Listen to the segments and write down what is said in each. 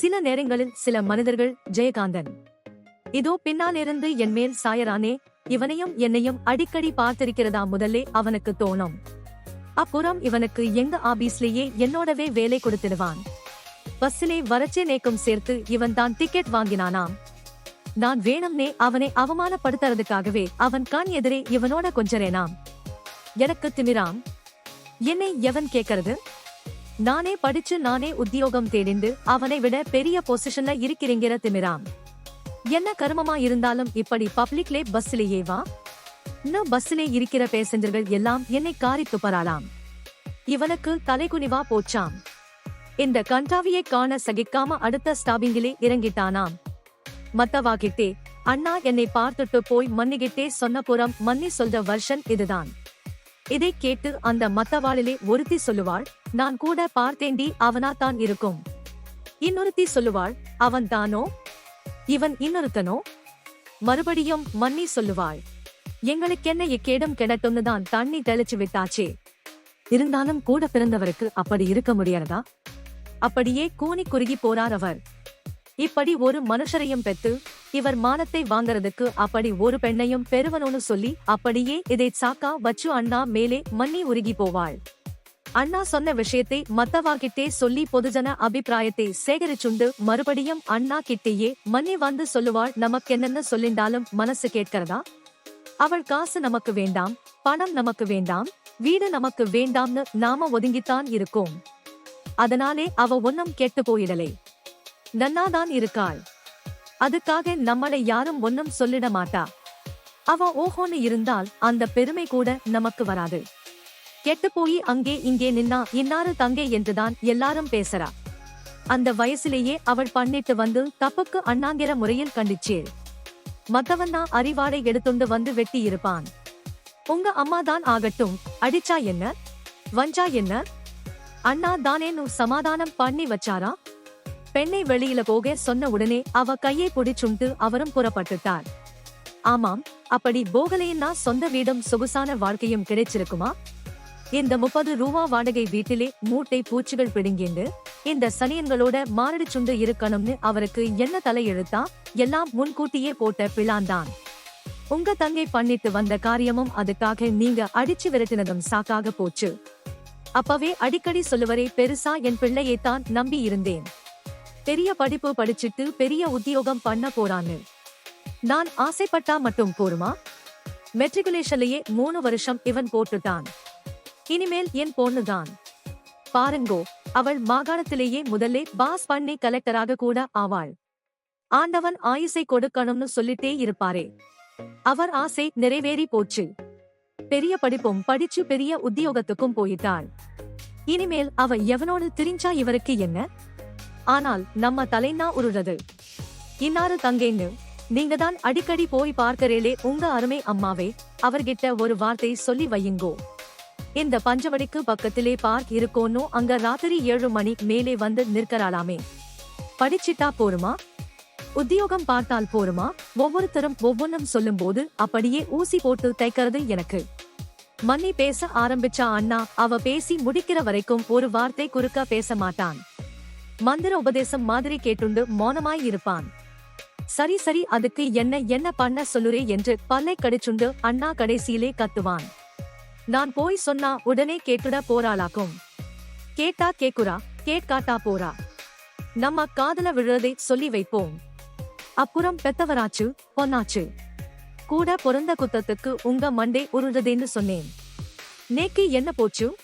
சில நேரங்களில் சில மனிதர்கள் ஜெயகாந்தன் இதோ பின்னாலிருந்து என் மேல் சாயரானே இவனையும் என்னையும் அடிக்கடி பார்த்திருக்கிறதா முதல்லே அவனுக்கு தோணும். அப்புறம் இவனுக்கு எங்க ஆபீஸ்லயே என்னோடவே வேலை கொடுத்திடுவான். பஸ்ஸிலே வரச்சே நேக்கும் சேர்த்து இவன் தான் டிக்கெட் வாங்கினானாம். நான் வேணும்னே அவனை அவமானப்படுத்துறதுக்காகவே அவன் கண் எதிரே இவனோட கொஞ்சரேனாம் எனக்கு திமிராம். என்னை எவன் கேட்கறது நானே படிச்சு நானே உத்தியோகம் தேடிந்து அவனை விட பெரிய பொசிஷன்ல இருக்கிறீங்கிற திமிராம். என்ன கருமமா இருந்தாலும் இப்படி பப்ளிக்லே பஸ்ஸிலேயே வா. இன்னும் பஸ்ஸிலே இருக்கிற பேசஞ்சர்கள் எல்லாம் என்னை காரி துப்பறாளாம். இவனுக்கு தலைகுனிவா போச்சாம். இந்த கண்டாவியை காண சகிக்காம அடுத்த ஸ்டாபிங்கிலே இறங்கிட்டானாம். மத்தவாகிட்டே அண்ணா என்னை பார்த்துட்டு போய் மன்னிகிட்டே சொன்னபுறம் மன்னி சொல்ற வருஷன் இதுதான். இதை கேட்டு அந்த மத்தவாளிலே ஒருத்தி சொல்லுவாள் நான் கூட பார்த்தேண்டி அவனா தான் இருக்கும். இன்னொருத்தி சொல்லுவாள் அவன் தானோ? இவன் இன்னொருத்தனோ? மறுபடியும் மன்னி சொல்லுவாள் எங்களுக்கென்ன இக்கேடம் கிடட்டும்னு தான் தண்ணி தெளிச்சு விட்டாச்சே. இருந்தாலும் கூட பிறந்தவருக்கு அப்படி இருக்க முடியாதா? அப்படியே கூனி குறுகி போறார் அவர். இப்படி ஒரு மனுஷரையும் பெத்து இவர் மானத்தை வாங்கறதுக்கு அப்படி ஒரு பெண்ணையும் பெறுவனோன்னு சொல்லி அப்படியே இதை சாக்கா வச்சு அண்ணா மேலே மன்னி உருகி போவாள். அண்ணா சொன்ன விஷயத்தை மத்தவாகிட்டே சொல்லி பொதுஜன அபிப்பிராயத்தை சேகரிச்சுண்டு மறுபடியும் அண்ணா கிட்டேயே மன்னி வந்து சொல்லுவாள் நமக்கென்னன்னு சொல்லிண்டாலும் மனசு கேட்கிறதா? அவள் காசு நமக்கு வேண்டாம் பணம் நமக்கு வேண்டாம் வீடு நமக்கு வேண்டாம்னு நாம ஒதுங்கித்தான் இருக்கோம். அதனாலே அவ ஒன்னும் கெட்டு போயிடலே. நன்னாதான் இருக்காள். அதுக்காக நம்மளை யாரும் ஒன்னும் சொல்லிட மாட்டா. அவ ஓஹோன்னு இருந்தால் அந்த பெருமை கூட நமக்கு வராது. கெட்டு போய் அங்கே இங்கே நின்னா இன்னாரு தங்கை என்றுதான் எல்லாரும் பேசுறா. அந்த வயசுலேயே அவள் பண்ணிட்டு வந்து தப்புக்கு அண்ணாங்கிற முறையில் கண்டிச்சே. மத்தவன் தான் அறிவாடை எடுத்துண்டு வந்து வெட்டி இருப்பான். உங்க அம்மா தான் ஆகட்டும் அடிச்சா என்ன? வஞ்சா என்ன? அண்ணா தானேன்னு சமாதானம் பண்ணி வச்சாரா? பெண்ணை வெளியில போக சொன்ன உடனே அவ கையை பிடிச்சுண்டு அவரும் புறப்பட்டுட்டார். ஆமாம் அப்படி போகலைன்னா சொந்த வீடும் சொகுசான வாழ்க்கையும் கிடைச்சிருக்குமா? இந்த முப்பது ரூபா வாடகை வீட்டிலே மூட்டை பூச்சிகள் பிடுங்கிண்டு இந்த சனியன்களோட மாரடி சுண்டு இருக்கணும்னு அவருக்கு என்ன தலை எழுத்தா எல்லாம் முன்கூட்டியே போட்ட பிளான்தான். உங்க தங்கை பண்ணிட்டு வந்த காரியமும் அதுக்காக நீங்க அடிச்சு விரட்டினதும் சாக்காக போச்சு. அப்பவே அடிக்கடி சொல்லுவரே பெருசா என் பிள்ளையை தான் நம்பி இருந்தேன். பெரிய படிப்பு படிச்சிட்டு பெரிய உத்தியோகம் பண்ண போறான்னு. நான் ஆசைப்பட்டா மட்டும் போருமா? மெட்ரிகுலேஷன்லயே மூணு வருஷம் இவன் போட்டுட்டான். இனிமேல் என் பொண்ணுதான். பாருங்கோ அவள் மாகாணத்திலேயே முதல்லே பாஸ் பண்ணி கலெக்டராக கூட ஆவாள். ஆண்டவன் ஆயுசை கொடுக்கணும்னு சொல்லிட்டே இருப்பாரே. அவர் ஆசை நிறைவேறி போச்சு. பெரிய படிப்பும் படிச்சு பெரிய உத்தியோகத்துக்கும் போயிட்டாள். இனிமேல் அவ எவனோடு திரிஞ்சா இவருக்கு என்ன? ஆனால் நம்ம தலைனா உருறது இன்னாரு தங்கேன்னு நீங்க தான் அடிக்கடி போய் பார்க்கறேலே உங்க அருமை அம்மாவே அவர்கிட்ட ஒரு வார்த்தை சொல்லி வையுங்கோ. இந்த பஞ்சவடிக்கு பக்கத்திலே பார்க் இருக்கோன்னு அங்க ராத்திரி ஏழு மணி மேலே வந்து நிற்கிறாளாமே. படிச்சிட்டா போருமா? உத்தியோகம் பார்த்தால் போருமா? ஒவ்வொருத்தரும் ஒவ்வொன்றும் சொல்லும்போது அப்படியே ஊசி போட்டு தைக்கிறது எனக்கு. மன்னி பேச ஆரம்பிச்சா அண்ணா அவ பேசி முடிக்கிற வரைக்கும் ஒரு வார்த்தை குறுக்க பேச மாட்டான். மந்திர உபதேசம் மாதிரி கேட்டுண்டு மௌனமாய் இருப்பான். சரி சரி அதுக்கு என்ன என்ன பண்ண சொல்லுறே என்று பல்லை கடிச்சுண்டு அண்ணா கடைசியிலே கத்துவான். நான் போய் சொன்னா உடனே கேட்டுட போறாளாக்கும். கேட்டா கேக்குறா கேட்காட்டா போறா. நம்ம காதல விழுறதை சொல்லி வைப்போம். அப்புறம் பெத்தவராச்சு பொன்னாச்சு கூட பிறந்த குத்தத்துக்கு உங்க மண்டே உருளுதேன்னு சொன்னேன். நேக்கு என்ன போச்சு?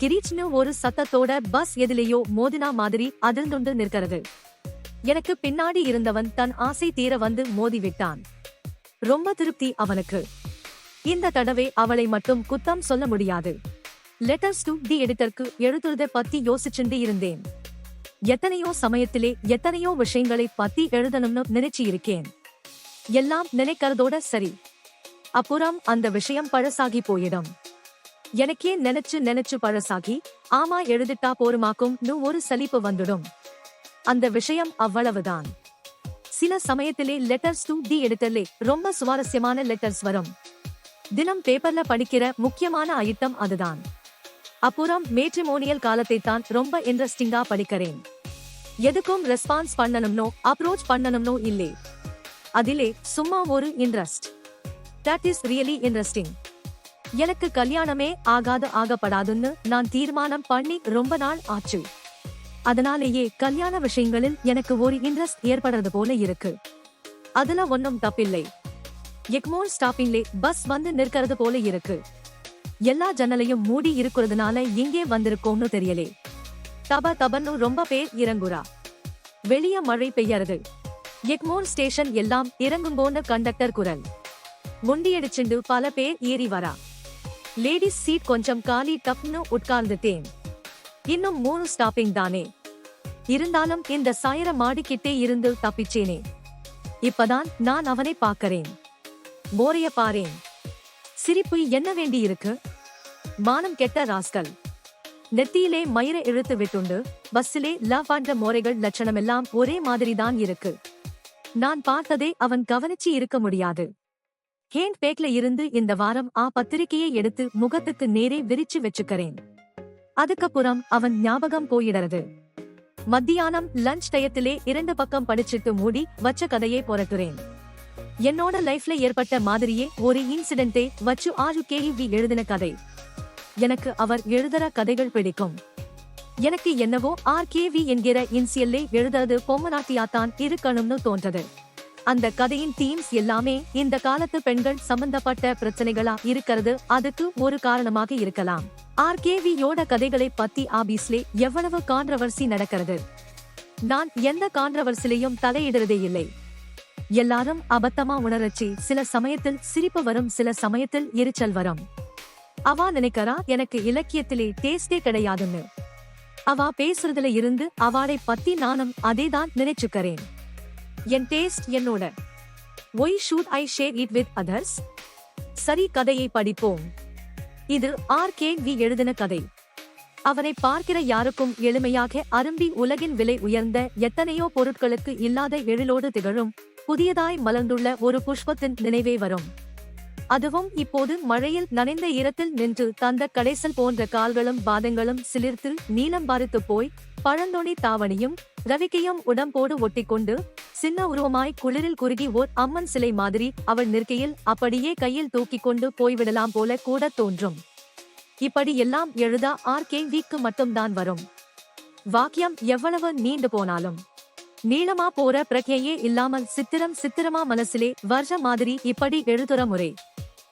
கிரீச்னு ஒரு சத்தத்தோட பஸ் எதிலேயோ மோதினா மாதிரி அதிர்ந்துண்டு நிற்கிறது. எனக்கு பின்னாடி இருந்தவன் தன் ஆசை தீர வந்து மோதி விட்டான் ரொம்ப திருப்தி அவனுக்கு. இந்த தடவை அவளை மட்டும் குத்தம் சொல்ல முடியாது. லெட்டர்ஸ் டு தி எடிட்டருக்கு எழுதுறத பத்தி யோசிச்சுண்டு இருந்தேன். எத்தனையோ சமயத்திலே எத்தனையோ விஷயங்களை பத்தி எழுதணும்னு நினைச்சு இருக்கேன். எல்லாம் நினைக்கிறதோட சரி. அப்புறம் அந்த விஷயம் பழசாகி போயிடும். எனக்கே நினைச்சு நினைச்சு பழசாகி ஆமா எழுதிட்டா போருமாக்கும் ஒரு சலிப்பு வந்துடும். அந்த விஷயம் அவ்வளவுதான். சில சமயத்திலே லெட்டர்ஸ் டு தி எடுத்தலே ரொம்ப சுவாரஸ்யமான லெட்டர்ஸ் வரும். தினம் பேப்பர்ல படிக்கிற முக்கியமான ஐட்டம் அதுதான். அப்புறம் மேட்ரிமோனியல் காலத்தை தான் ரொம்ப இன்ட்ரெஸ்டிங்கா படிக்கிறேன். எதுக்கும் ரெஸ்பான்ஸ் பண்ணணும்னோ அப்ரோச் பண்ணணும்னோ இல்லே. அதிலே சும்மா ஒரு interest that is really interesting எனக்கு கல்யாணமே ஆகாது ஆகப்படாதுன்னு நான் தீர்மானம் பண்ணி ரொம்ப நாள் ஆச்சு. அதனாலேயே கல்யாண விஷயங்களில் எனக்கு ஒரு இன்ட்ரெஸ்ட் ஏற்படுறது போல இருக்கு. அதுல ஒன்னும் தப்பில்லை. எக்மோல் ஸ்டாப்பிங்லே பஸ் வந்து நிற்கிறது போல இருக்கு. எல்லா ஜன்னலையும் மூடி இருக்கிறதுனால எங்கே வந்திருக்கோம்னு தெரியலே. தப தபன்னு ரொம்ப பேர் இறங்குறா. வெளிய மழை பெய்யறது. எக்மோல் ஸ்டேஷன் எல்லாம் இறங்கும்போன்னு கண்டக்டர் குரல். முண்டியடிச்சுண்டு பல பேர் ஏறி வரா. லேடிஸ் சீட் கொஞ்சம் காலி டப்னு உட்கார்ந்துட்டேன். இன்னும் மூணு ஸ்டாப்பிங் தானே. இருந்தாலும் இந்த சாயர மாடிக்கிட்டே இருந்து தப்பிச்சேனே. இப்பதான் நான் அவனை பார்க்கறேன். போரைய பாரேன். சிரிப்பு என்ன வேண்டி இருக்கு? மானம் கெட்ட ராஸ்கல். நெத்தியிலே மயிர இழுத்து விட்டுண்டு பஸ்ஸிலே லவ் ஆண்ட மோரைகள் லட்சணமெல்லாம் ஒரே மாதிரிதான் இருக்கு. நான் பார்த்ததே அவன் கவனிச்சு இருக்க முடியாது. ஹேண்ட் பேக்ல இருந்து இந்த வாரம் ஆ பத்திரிகையை எடுத்து முகத்துக்கு நேரே விரிச்சு வச்சுக்கிறேன். அதுக்கப்புறம் அவன் ஞாபகம் போயிடறது. மத்தியானம் லஞ்ச் டயத்திலே இரண்டு பக்கம் படிச்சிட்டு மூடி வச்ச கதையை புரட்டுறேன். என்னோட லைஃப்ல ஏற்பட்ட மாதிரியே ஒரு இன்சிடென்டே வச்சு ஆறு கேள்வி எழுதின கதை. எனக்கு அவர் எழுதுற கதைகள் பிடிக்கும். எனக்கு என்னவோ ஆர் கேவி என்கிற இன்சியல்லே எழுதுறது பொம்மநாட்டியாத்தான் இருக்கணும்னு தோன்றது. அந்த கதையின் தீம்ஸ் எல்லாமே இந்த காலத்து பெண்கள் சம்பந்தப்பட்ட பிரச்சனைகளா இருக்கிறது. அதுக்கு ஒரு காரணமாக இருக்கலாம். ஆர் கேவியோட கதைகளை பத்தி ஆபீஸ்லே எவ்வளவு கான்ட்ரவர்சி நடக்கிறது? நான் எந்த கான்ட்ரவர்சிலையும் தலையிடுறதே இல்லை. எல்லாரும் அபத்தமா உணரச்சி சில சமயத்தில் சிரிப்பு வரும் சில சமயத்தில் எரிச்சல் வரும். அவா நினைக்கிறா எனக்கு இலக்கியத்திலே டேஸ்டே கிடையாதுன்னு. அவா பேசுறதுல இருந்து அவாளை பத்தி நானும் அதேதான் நினைச்சுக்கிறேன். என் டேஸ்ட் என்னோட. Why should I share it with others சரி கதையை படிப்போம். இது ஆர் கே வி எழுதின கதை. அவனை பார்க்கிற யாருக்கும் எளிமையாக அரும்பி உலகின் விலை உயர்ந்த எத்தனையோ பொருட்களுக்கு இல்லாத எழிலோடு திகழும் புதியதாய் மலர்ந்துள்ள ஒரு புஷ்பத்தின் நினைவே வரும். அதுவும் இப்போது மழையில் நனைந்த ஈரத்தில் நின்று தந்த கடைசல் போன்ற கால்களும் பாதங்களும் சிலிர்த்து நீளம் பாரித்து போய் பழந்தொணி தாவணியும் ரவிக்கையும் உடம்போடு ஒட்டிக்கொண்டு சின்ன உருவமாய் குளிரில் குறுகி ஓர் அம்மன் சிலை மாதிரி அவள் நிற்கையில் அப்படியே கையில் தூக்கிக் கொண்டு போய்விடலாம் போல கூட தோன்றும். இப்படி எல்லாம் எழுத ஆர் கே விக்கு மட்டும்தான் வரும். வாக்கியம் எவ்வளவு நீண்டு போனாலும். நீளமா போற பிரக்ஞையே இல்லாமல் சித்திரம் சித்திரமா மனசிலே வருஷம் மாதிரி இப்படி எழுதுற முறை.